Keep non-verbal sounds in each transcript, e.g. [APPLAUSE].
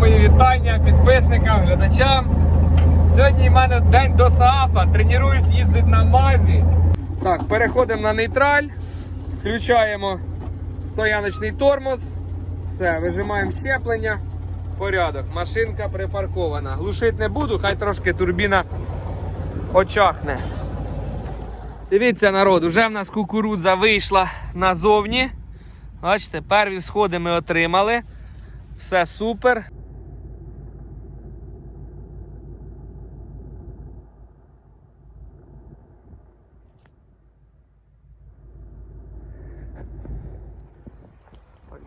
мої вітання підписникам, глядачам. Сьогодні в мене день до Саафа. Тренуюсь їздити на мазі. Так, переходимо на нейтраль, включаємо стояночний тормоз. Все, вижимаємо щеплення. Порядок. Машинка припаркована. Глушити не буду, хай трошки турбіна очахне. Дивіться, народ, уже в нас кукурудза вийшла назовні. Бачите, перві сходи ми отримали. Все супер.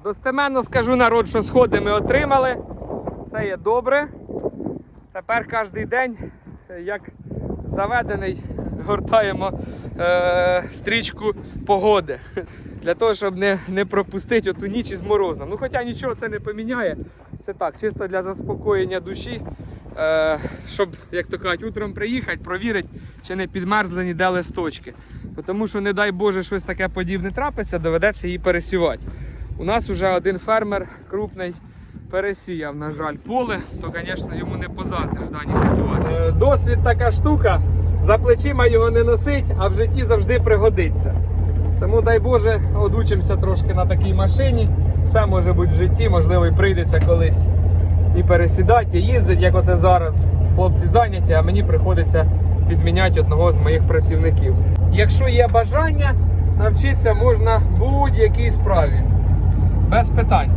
Достеменно скажу народ, що сходи ми отримали. Це є добре. Тепер кожен день, як заведений, гортаємо е, стрічку погоди. Для того, щоб не, не пропустити оту ніч із морозом. Ну, хоча нічого це не поміняє. Це так, чисто для заспокоєння душі. Е, щоб, як то кажуть, утром приїхати, провірити, чи не підмерзли ніде листочки. Тому що, не дай Боже, щось таке подібне трапиться, доведеться її пересівати. У нас вже один фермер крупний пересіяв, на жаль, поле, то, звісно, йому не позаздриш в даній ситуації. Е, Досвід така штука. За плечима його не носить, а в житті завжди пригодиться. Тому дай Боже, одучимося трошки на такій машині. Все може бути в житті, можливо, і прийдеться колись і пересідати, і їздити, як оце зараз. Хлопці зайняті, а мені приходиться підміняти одного з моїх працівників. Якщо є бажання, навчитися можна будь-якій справі. Без питань.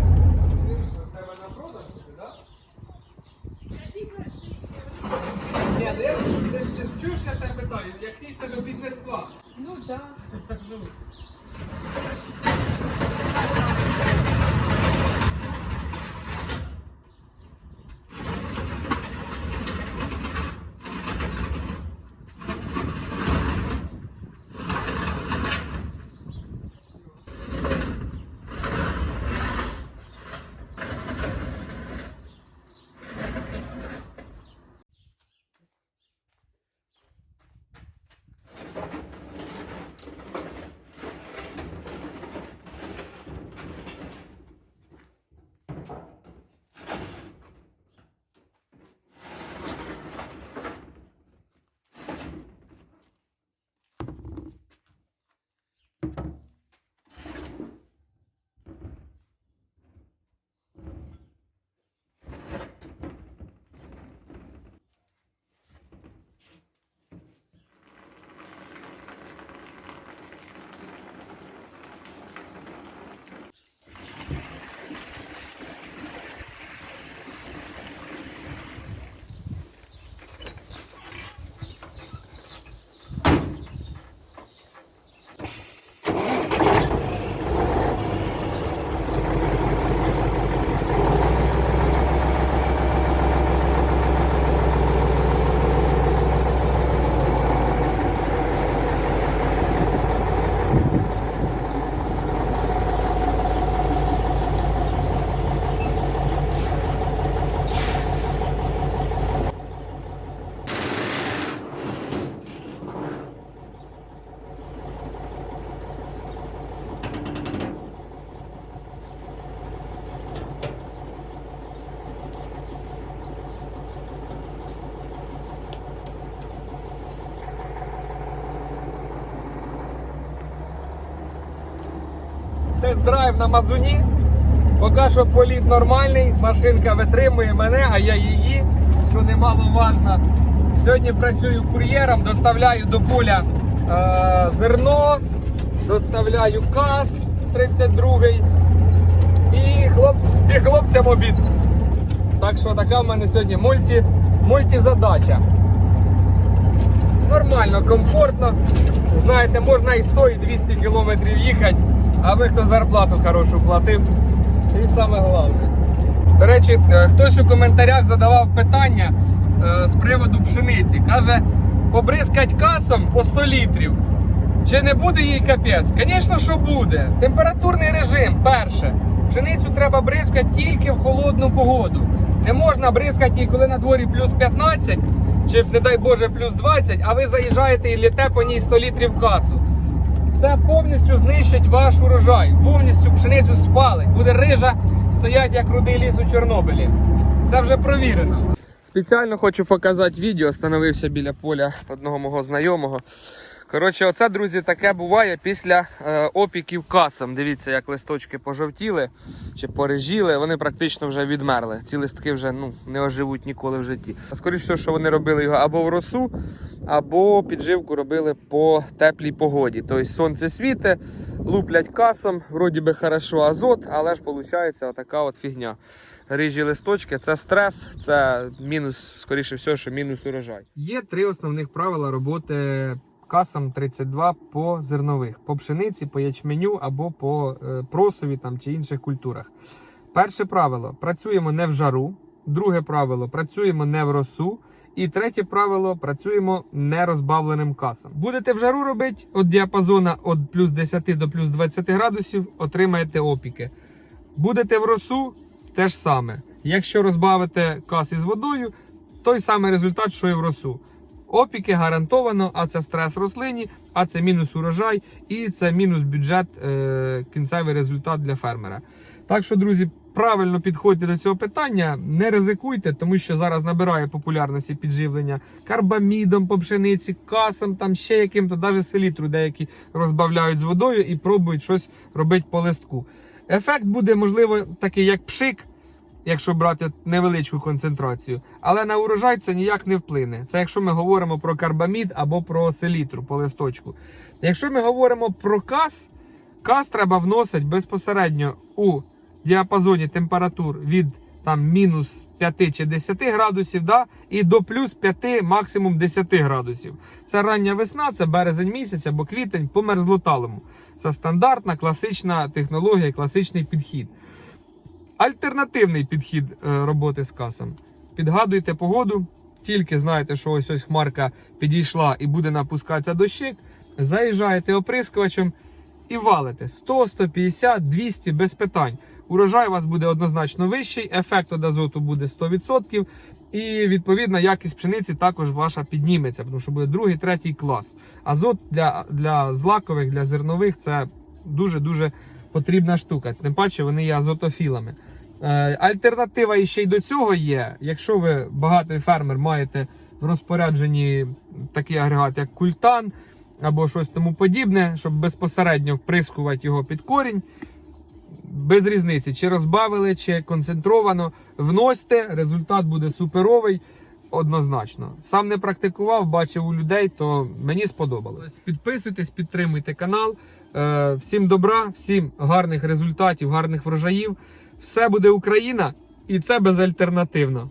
Ні, ну я чуєш, я тебе питаю, який в тебе бізнес-план? Ну да. [LAUGHS] Тест-драйв на Мазуні. Поки що політ нормальний, машинка витримує мене, а я її, що немаловажно. Сьогодні працюю кур'єром, доставляю до поля е, зерно, доставляю каз 32 і, хлоп, і хлопцям обід. Так що така в мене сьогодні мульті, мультизадача. Нормально, комфортно. Знаєте, можна і 100, і 200 кілометрів їхати, аби хто зарплату хорошу платив. І саме головне. До речі, е, хтось у коментарях задавав питання е, з приводу пшениці. Каже, побризкать касом по 100 літрів. Чи не буде їй капець? Звісно, що буде. Температурний режим, перше. Пшеницю треба бризкати тільки в холодну погоду. Не можна бризкати її, коли на дворі плюс 15, чи, не дай Боже, плюс 20, а ви заїжджаєте і літе по ній 100 літрів касу. Це повністю знищить ваш урожай, повністю пшеницю спалить. Буде рижа стоять як рудий ліс у Чорнобилі. Це вже провірено. Спеціально хочу показати відео, становився біля поля одного мого знайомого. Коротше, оце, друзі, таке буває після е, опіків касом. Дивіться, як листочки пожовтіли чи порежіли, вони практично вже відмерли. Ці листки вже ну, не оживуть ніколи в житті. Скоріше всього, що вони робили його або в росу, або підживку робили по теплій погоді. Тобто сонце світе, луплять касом, вроді би хорошо азот, але ж виходить отака от фігня. Рижі листочки це стрес, це мінус, скоріше всього, що мінус урожай. Є три основних правила роботи касом 32 по зернових: по пшениці, по ячменю або по е, просові там, чи інших культурах. Перше правило: працюємо не в жару. Друге правило працюємо не в росу. І третє правило працюємо не розбавленим касом. Будете в жару робити від діапазона від плюс 10 до плюс 20 градусів, отримаєте опіки. Будете в росу, те ж саме. Якщо розбавите кас із водою, той самий результат, що і в росу. Опіки гарантовано, а це стрес рослині, а це мінус урожай і це мінус бюджет, е, кінцевий результат для фермера. Так що, друзі, правильно підходьте до цього питання, не ризикуйте, тому що зараз набирає популярності підживлення карбамідом по пшениці, касом, там ще яким-то, навіть селітру деякі розбавляють з водою і пробують щось робити по листку. Ефект буде, можливо, такий, як пшик, якщо брати невеличку концентрацію. Але на урожай це ніяк не вплине. Це якщо ми говоримо про карбамід або про селітру по листочку. Якщо ми говоримо про кас, кас треба вносити безпосередньо у діапазоні температур від там мінус 5 чи 10 градусів, да, і до плюс 5, максимум 10 градусів. Це рання весна, це березень місяць або квітень по мерзлоталому. Це стандартна класична технологія, класичний підхід. Альтернативний підхід е, роботи з касом. Підгадуйте погоду, тільки знаєте, що ось ось хмарка підійшла і буде напускатися дощик. Заїжджаєте оприскувачем і валите 100, 150, 200 без питань. Урожай у вас буде однозначно вищий, ефект від азоту буде 100%. І відповідно якість пшениці також ваша підніметься, тому що буде другий, третій клас. Азот для, для злакових, для зернових це дуже-дуже потрібна штука. Тим паче вони є азотофілами. Е, альтернатива ще й до цього є. Якщо ви багатий фермер маєте в розпорядженні такий агрегат, як культан або щось тому подібне, щоб безпосередньо вприскувати його під корінь. Без різниці, чи розбавили, чи концентровано, вносьте, результат буде суперовий, однозначно. Сам не практикував, бачив у людей, то мені сподобалось. Підписуйтесь, підтримуйте канал. Е, Всім добра, всім гарних результатів, гарних врожаїв. Все буде Україна, і це безальтернативно.